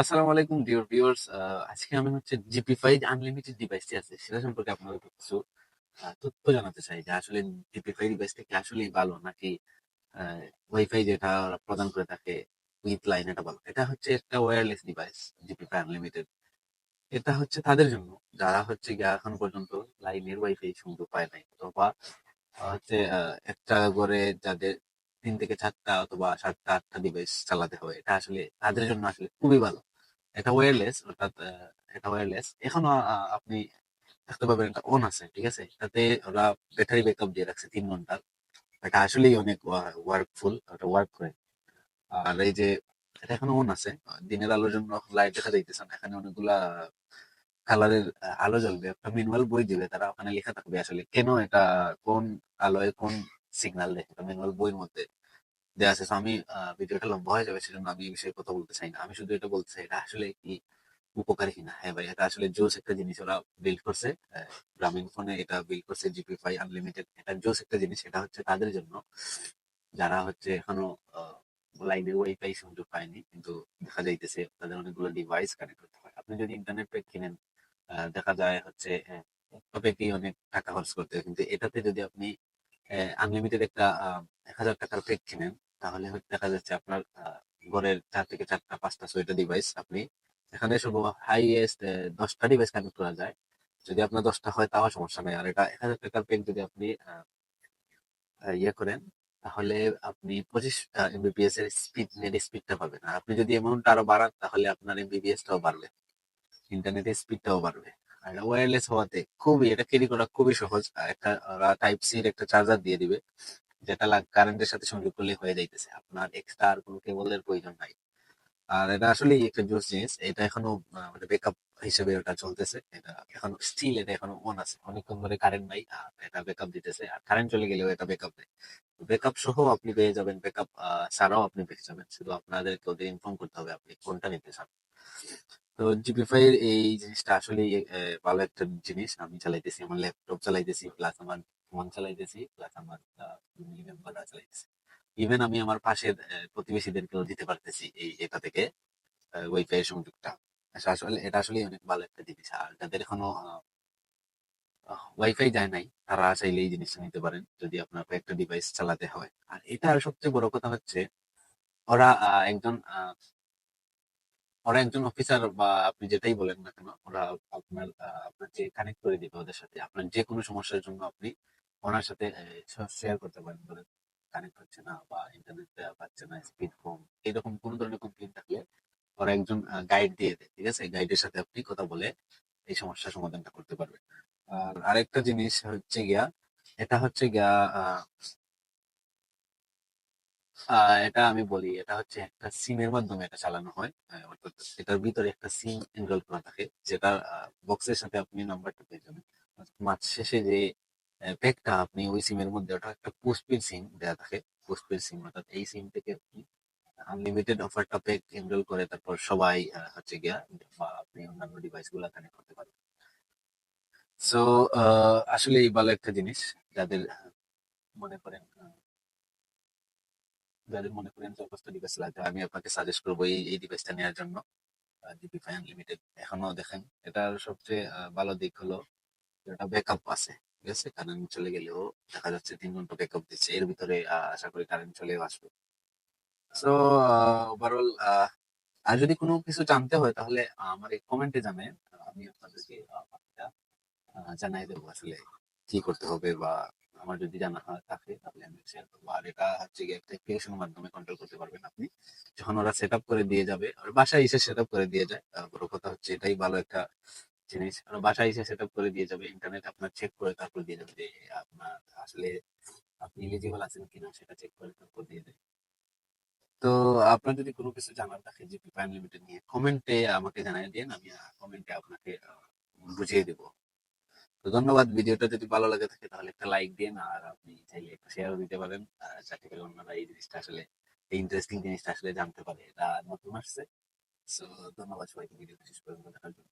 আসসালামু আলাইকুম dear viewers আজকে আমি হচ্ছে জিপি ফাইভ আনলিমিটেড ডিভাইসটি আছে, সেটা সম্পর্কে আপনাদের কিছু তথ্য জানাতে চাই যে আসলে জিপি ফাইভ ডিভাইসটা কি আসলেই ভালো নাকি ওয়াইফাই যেটা প্রদান করে থাকে উইথ লাইন এটা ভালো? এটা হচ্ছে একটা wireless device GP five unlimited এটা হচ্ছে তাদের জন্য, যারা হচ্ছে গিয়ে এখন পর্যন্ত লাইনের ওয়াইফাই সংযোগ পায় নাই, অথবা হচ্ছে একটা করে যাদের তিন থেকে চারটা অথবা সাতটা, আটটা ডিভাইস চালাতে হবে। এটা আসলে তাদের জন্য আসলে খুবই ভালো। এটা ওয়্যারলেস অর্থাৎ এটা ওয়্যারলেস এখনও আপনি দেখতে পাবেন এটা অন আছে, ঠিক আছে? তাতে ওরা ব্যাটারি ব্যাকআপ দিয়ে রাখছে তিন ঘণ্টার। এটা আসলেই অনেক ওয়ার্কফুল ওটা ওয়ার্ক করে। আর এই যে, এটা এখনও অন আছে। দিনের আলোর জন্য লাইট দেখা যাইতেছে না। এখানে অনেকগুলা কালারের আলো জ্বলবে। একটা ম্যানুয়াল বই দিবে। তারা ওখানে লেখা থাকবে আসলে কেন এটা কোন আলোয় কোন এটা ম্যানুয়াল বইয়ের মধ্যে দেওয়া আছে আমি ভিডিওটা লম্বা হয়ে যাবে, সেজন্য আমি এই বিষয়ে কথা বলতে চাই না। আমি শুধু এটা বলতে চাই, এটা আসলে কি উপকারী কিনা? হ্যাঁ ভাই, এটা আসলে জোস একটা জিনিস ওরা বিল্ড করছে গ্রামীণ ফোনে এটা বিল্ড করছে জিপি ফাই আনলিমিটেড এটা জোস একটা জিনিস, এটা হচ্ছে তাদের জন্য। যারা হচ্ছে এখনও লাইনে ওয়াইফাই সংযোগ পায়নি, কিন্তু দেখা যাইতেছে তাদের অনেকগুলো ডিভাইস কানেক্ট করতে হয়। আপনি যদি ইন্টারনেট প্যাক কিনেন দেখা যায় হচ্ছে প্যাকেই অনেক টাকা খরচ করতে হয়? কিন্তু এটাতে যদি আপনি আনলিমিটেড একটা এক হাজার টাকার প্যাক কিনেন, তাহলে দেখা যাচ্ছে আপনার ঘরের চার থেকে চারটা, পাঁচটা ছয়টা ডিভাইস আপনি এখানে শুধু হাইয়েস্ট দশটা ডিভাইস কানেক্ট করা যায়। যদি আপনার দশটা হয় তাও সমস্যা নেই। আর এটা এক হাজার টাকার প্যাক যদি আপনি ইয়ে করেন, তাহলে আপনি পঁচিশ এমবিপিএস এর স্পিড নেট স্পিডটা পাবেন। আর আপনি যদি অ্যামাউন্ট আরও বাড়ান, তাহলে আপনার এমবিপিএস টাও বাড়বে। ইন্টারনেটের স্পিডটাও বাড়বে। আর ওয়্যারলেস হওয়াতে খুবই, এটা ক্যারি করা খুবই সহজ। একটা টাইপ সি এর একটা চার্জার দিয়ে দিবে, যেটা কারেন্টের সাথে সংযোগ করলে হয়ে যাইতেছে। আপনার এক্সট্রা আর কোনো কেবলের প্রয়োজন নাই। আর এটা আসলে একটা জোস জিনিস। এটা এখনও মানে ব্যাকআপ হিসেবে ওটা চলতেছে। এটা এখনও স্টিল এটা এখনও অন আছে। অনেকক্ষণ ধরে কারেন্ট নাই, আর এটা ব্যাকআপ দিতেছে। আর কারেন্ট চলে গেলেও এটা ব্যাকআপ দেয়। ব্যাকআপ সহ আপনি পেয়ে যাবেন। ব্যাকআপ ছাড়াও আপনি পেয়ে যাবেন। শুধু আপনাদেরকে ওদের ইনফর্ম করতে হবে আপনি কোনটা নিতে চান। তো জিপিফাই এর এই জিনিসটা আসলে ভালো একটা জিনিস। আমি চালাইতেছি আমার ল্যাপটপ চালাইতেছি প্লাস আমার ফোন চালাইতেছি প্লাস আমার ফ্যামিলি মেম্বাররা চালাইতেছি। ইভেন আমি আমার পাশের প্রতিবেশীদেরকেও দিতে পারতেছি এই এটা থেকে ওয়াইফাই এর সংযোগটা। আচ্ছা, আসলে এটা আসলে অনেক ভালো একটা জিনিস। আর যাদের এখনও ওয়াইফাই যায় নাই তারা চাইলে এই জিনিসটা নিতে পারেন যদি আপনার একটা ডিভাইস চালাতে হয়। আর এটার সবচেয়ে বড় কথা হচ্ছে ওরা একজন ওরা একজন অফিসার বা আপনি যেটাই বলেন না কেন, ওরা আপনার আপনার যে কানেক্ট করে দিবে ওদের সাথে, আপনার যে কোনো সমস্যার জন্য আপনি ওনার সাথে শেয়ার করতে পারেন, ধরেন কানেক্ট হচ্ছে না বা ইন্টারনেট পাচ্ছে না স্পিড কম, এরকম কোনো ধরনের কমপ্লেন থাকলে ওরা একজন গাইড দিয়ে দেয়, ঠিক আছে? গাইডের সাথে আপনি কথা বলে এই সমস্যার সমাধানটা করতে পারবেন। আর আরেকটা জিনিস হচ্ছে গিয়া, এটা হচ্ছে গিয়া এটা আমি বলি, এটা হচ্ছে একটা সিমের মাধ্যমে এটা চালানো হয়। অর্থাৎ এটার ভিতরে একটা সিম এনরোল করা থাকে, যেটা বক্সের সাথে আপনি নাম্বারটা পেয়ে যাবেন। মাস শেষে যে প্যাকটা আপনি ওই সিমের মধ্যে ওটা একটা পোস্টপেড সিম দেওয়া থাকে পোস্টপেড সিম অর্থাৎ এই সিম থেকে আপনি আনলিমিটেড অফারটা প্যাক এনরোল করে তারপর সবাই হচ্ছে গিয়া বা আপনি অন্যান্য ডিভাইসগুলা কানেক্ট করতে পারেন। সো আসলে এই ভালো একটা জিনিস, যাদের মনে করেন যাদের মনে করেন যথেষ্ট ডিভাইস লাগবে, আমি আপনাকে সাজেস্ট করব এই এই ডিভাইসটা নেওয়ার জন্য। জিপি ফাই আনলিমিটেড এখনও দেখেন, এটার সবচেয়ে ভালো দিক হলো এটা ব্যাকআপ আছে, ঠিক আছে? কারেন্ট চলে গেলেও দেখা যাচ্ছে তিন ঘণ্টা ব্যাকআপ দিচ্ছে, এর ভিতরে আশা করি কারেন্ট চলেও আসবে। সো ওভারঅল আর যদি কোনো কিছু জানতে হয় তাহলে আমার এই কমেন্টে জানাই আমি আপনাদেরকে জানাই দেবো আসলে কি করতে হবে বা আমার যদি জানা থাকে, তাহলে আমি শেয়ার করব। আর এটা হচ্ছে গিয়ে একটা অ্যাপ্লিকেশনের মাধ্যমে কন্ট্রোল করতে পারবেন আপনি। যখন ওরা সেট করে দিয়ে যাবে, আর বাসায় এসে সেট করে দিয়ে যায়। বড় কথা হচ্ছে এটাই ভালো একটা জিনিস। ওরা বাসায় এসে সেট করে দিয়ে যাবে ইন্টারনেট আপনার চেক করে তারপর দিয়ে যাবে যে আপনার আসলে আপনি এলিজিবল আছেন কিনা সেটা চেক করে তারপর দিয়ে দেয়। তো আপনার যদি কোনো কিছু জানার থাকে জিপি প্রাইম লিমিটেড নিয়ে কমেন্টে আমাকে জানাই দিন, আমি কমেন্টে আপনাকে বুঝিয়ে দেব। তো ধন্যবাদ, ভিডিওটা যদি ভালো লাগে থাকে তাহলে একটা লাইক দিন আর আপনি চাইলে একটা শেয়ারও দিতে পারেন। যাতে করে অন্যরা এই জিনিসটা আসলে, এই ইন্টারেস্টিং জিনিসটা আসলে জানতে পারে। এটা নতুন আসছে। সো ধন্যবাদ সবাইকে, ভিডিওটা শেষ পর্যন্ত দেখার জন্য।